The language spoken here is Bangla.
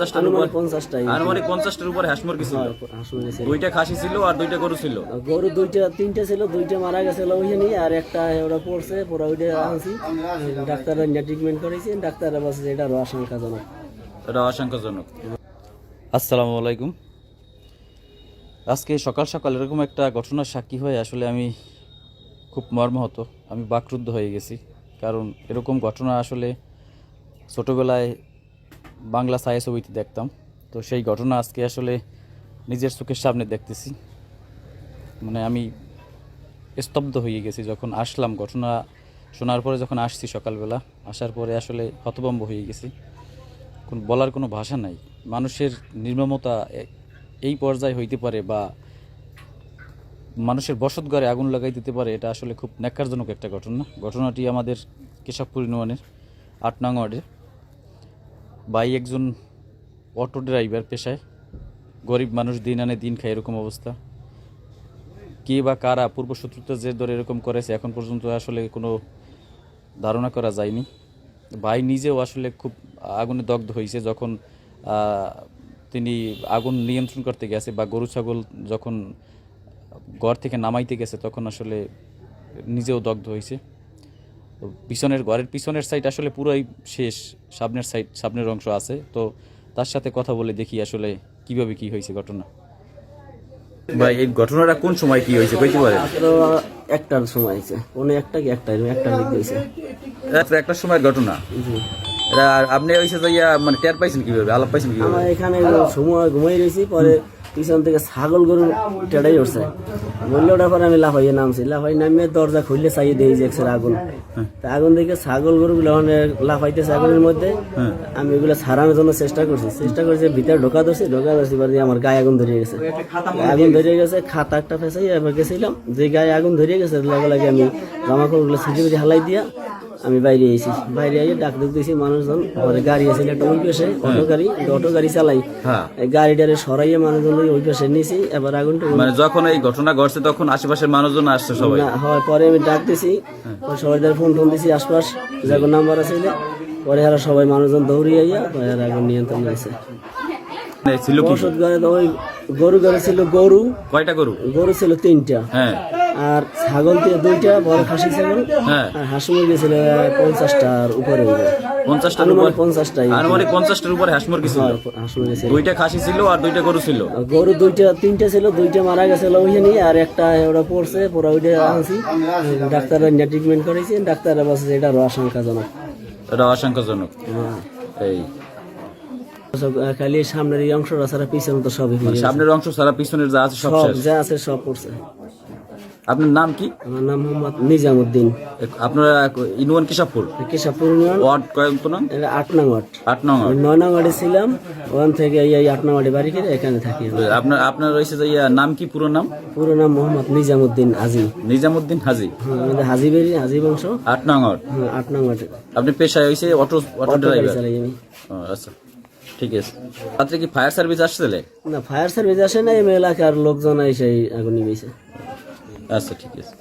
পঞ্চাশটার উপর আনুমানিক পঞ্চাশটার উপরে হাঁস মুরগি ছিল। হাঁস মুরগি ছিল। দুইটা খাসি ছিল আর দুইটা গরু ছিল। গরু দুইটা তিনটা ছিল দুইটা মারা গেছিল ওইখানে আর একটা ওরা পড়ছে পরে ওইটা আনছি। ডাক্তাররা ট্রিটমেন্ট করেছে ডাক্তাররা বলছে এটা আশঙ্কাজনক। এটা আশঙ্কাজনক। আসসালামু আলাইকুম। আজকে সকাল সকাল এরকম একটা ঘটনার সাক্ষী হয়ে আসলে আমি খুব মর্মাহত। আমি বাকরুদ্ধ হয়ে গেছি। কারণ এরকম ঘটনা আসলে ছোটোবেলায় বাংলা ছায়া ছবিতে দেখতাম। তো সেই ঘটনা আজকে আসলে নিজের চোখের সামনে দেখতেছি। মানে আমি স্তব্ধ হয়ে গেছি যখন আসলাম। ঘটনা শোনার পরে যখন আসছি সকালবেলা, আসার পরে আসলে হতভম্ব হয়ে গেছি। কোন বলার কোনো ভাষা নাই। মানুষের নির্মমতা এই পর্যায়ে হইতে পারে বা মানুষের বসত ঘরে আগুন লাগাই দিতে পারে, এটা আসলে খুব ন্যাক্কারজনক একটা ঘটনা। ঘটনাটি আমাদের কেশবপুর ইউনিয়নের আট নং ওয়ার্ডে বাই একজন অটো ড্রাইভার পেশায়। গরিব মানুষ দিন আনে দিন খায় এরকম অবস্থা। কে বা কারা পূর্বশত্রুতার জের ধরে এরকম করেছে, এখন পর্যন্ত আসলে কোনো ধারণা করা যায়নি। ভাই নিজেও আসলে খুব আগুনে দগ্ধ হয়েছে যখন তিনি আগুন নিয়ন্ত্রণ করতে গেছে বা গরু, ছাগল যখন ঘর থেকে নামাইতে গেছে তখন আসলে নিজেও দগ্ধ হয়েছে। তো পিছনের ঘরের পিছনের সাইড আসলে পুরোই শেষ সামনের সাইড সামনের অংশ আছে। তো তার সাথে কথা বলে দেখি আসলে কীভাবে কি হয়েছে ঘটনা। ভাই এই ঘটনাটা কোন সময় কি হয়েছে কইতে পারেন? একটার সময় আছে কোনো একটা কি একটা একটা দিক দিয়েছে। রাত্রে একটার সময়ের ঘটনা? জি। আর আপনি হয়েছে যে ইয়া মানে টের পাইছেন কীভাবে? আলাপ পাইছেন কীভাবে? এখানে সময় ঘুমাই রয়েছি পরে পিছন থেকে ছাগল গরু টেড়াই উঠছে। বললে ওটার পরে আমি লাফাইয়ে নামছি। লাফাই নামিয়ে দরজা খুললে চাইয়ে দিয়ে যে আগুন। তা আগুন দেখে ছাগল গরুগুলো ওখানে লাফাইতেছে আগুনের মধ্যে। আমি ওগুলো ছাড়ানোর জন্য চেষ্টা করছি। চেষ্টা করছি ভিতরে ঢোকা ধরছি ঢোকা ধরছি দিয়ে আমার গায়ে আগুন ধরিয়ে গেছে। আগুন ধরিয়ে গেছে খাতা একটা ফেসাই এবার গেছিলাম যে গায়ে আগুন ধরিয়ে গেছে লাগে লাগে আমি জামা কাপড়গুলো ছিটি হালাই দিয়া আমি বাইরে এসেছি বাইরে এসে ডাক দিয়েছি মানুষজন। পরে গাড়ি আছে একটা ওই পাশে অটো গাড়ি অটো গাড়ি চালাই। হ্যাঁ। গাড়িটারে সরাইয়ে মানুষজন ওই- পাশে নিয়েছি এবার আগুন মানে যখন এই ঘটনা ঘটছে তখন আশেপাশের মানুষজন আসছে সবাই? হয় পরে আমি ডাক দিছি। পরে সবাই ফোন টোন দিছি আশপাশ যার নাম্বার আছে। পরে এরা সবাই মানুষজন দৌড়িয়ে আইয়া পরে আগুন নিয়ন্ত্রণ হয়েছে ছিল ঘরে গরু ঘরে ছিল গরু। কয়টা গরু? গরু ছিল তিনটা। হ্যাঁ। আর ছাগল দিয়ে দুইটা বড় খাসি ছাগল। হ্যাঁ। আর হাঁস মুরগি ছিল পঞ্চাশটার উপরে পঞ্চাশটার উপর? পঞ্চাশটাই। আনুমানিক পঞ্চাশটার উপরে হাঁস মুরগি ছিল। হাঁস মুরগি ছিল। দুইটা খাসি ছিল আর দুইটা গরু ছিল। গরু দুইটা তিনটা ছিল দুইটা মারা গেছিল ওইখানে আর একটা ওরা পড়ছে পরে ওইটা আনছি। ডাক্তাররা ট্রিটমেন্ট করেছে ডাক্তাররা বলছে এটা আশঙ্কাজনক। এটা আশঙ্কাজনক। হ্যাঁ। এই। খালি সামনের অংশটা ছাড়া পিছনে তো সবই সামনের অংশ সারা পিছনের যা আছে সব যা আছে সব পড়ছে। আপনার নাম কি? আমার নাম মোহাম্মদ নিজামুদ্দিন। আপনারা ইনওয়ান কিসাপুর কেশাপুর ইউনিয়ন। ওয়ার্ড কয়েক নাম? এটা আট নং ওয়ার্ড। আট নং ওই নয় নং ওয়ার্ডে ছিলাম ওখান থেকে এই আট নং ওয়ার্ডে বাড়ি করে এখানে থাকি। আপনার আপনার রয়েছে যে নাম কি পুরো নাম? পুরো নাম মোহাম্মদ নিজামুদ্দিন আজি নিজামুদ্দিন হাজি। হ্যাঁ, আমাদের হাজি বেরি হাজি বংশ। আট নং ওয়ার্ড। হ্যাঁ, আট নং ওয়ার্ডে। আপনি পেশায় হয়েছে অটো অটো ড্রাইভার আচ্ছা। ঠিক আছে। রাত্রে কি ফায়ার সার্ভিস আসছিলে না ফায়ার সার্ভিস আসে না এই এলাকার লোকজন এসে আগুন নিবেছে আচ্ছা ঠিক আছে